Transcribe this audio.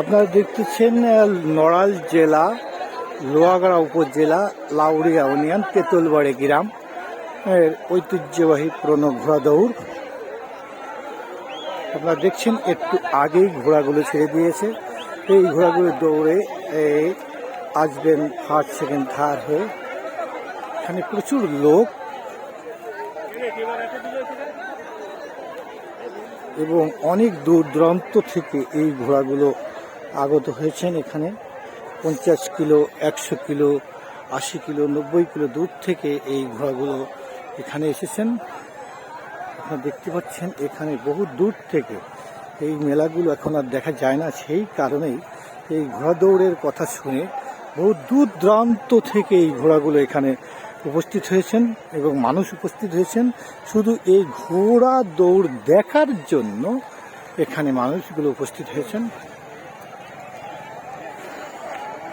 আপনারা দেখতেছেন নড়াল জেলা, লোহাগড়া উপজেলা, লাউড়িয়া ইউনিয়ন, তেঁতুলবাড়ি গ্রাম। এর ঐতিহ্যবাহী পুরনো ঘোড়া দৌড়। আপনারা দেখছেন, একটু আগেই ঘোড়াগুলো ছেড়ে দিয়েছে। এই ঘোড়াগুলো দৌড়ে আসবেন ফার্স্ট সেকেন্ড থার্ড হয়ে। এখানে প্রচুর লোক। এবং অনেক দূর দূরান্ত থেকে এই ঘোড়াগুলো আগত হয়েছেন এখানে। পঞ্চাশ কিলো, একশো কিলো, আশি কিলো, নব্বই কিলো দূর থেকে এই ঘোড়াগুলো এখানে এসেছেন। আপনারা দেখতে পাচ্ছেন এখানে বহু দূর থেকে এই মেলাগুলো এখন আর দেখা যায় না। সেই কারণেই এই ঘোড়া দৌড়ের কথা শুনে বহু দূর দূরান্ত থেকে এই ঘোড়াগুলো এখানে উপস্থিত হয়েছেন এবং মানুষ উপস্থিত হয়েছেন। শুধু এই ঘোড়া দৌড় দেখার জন্য এখানে মানুষগুলো উপস্থিত হয়েছেন।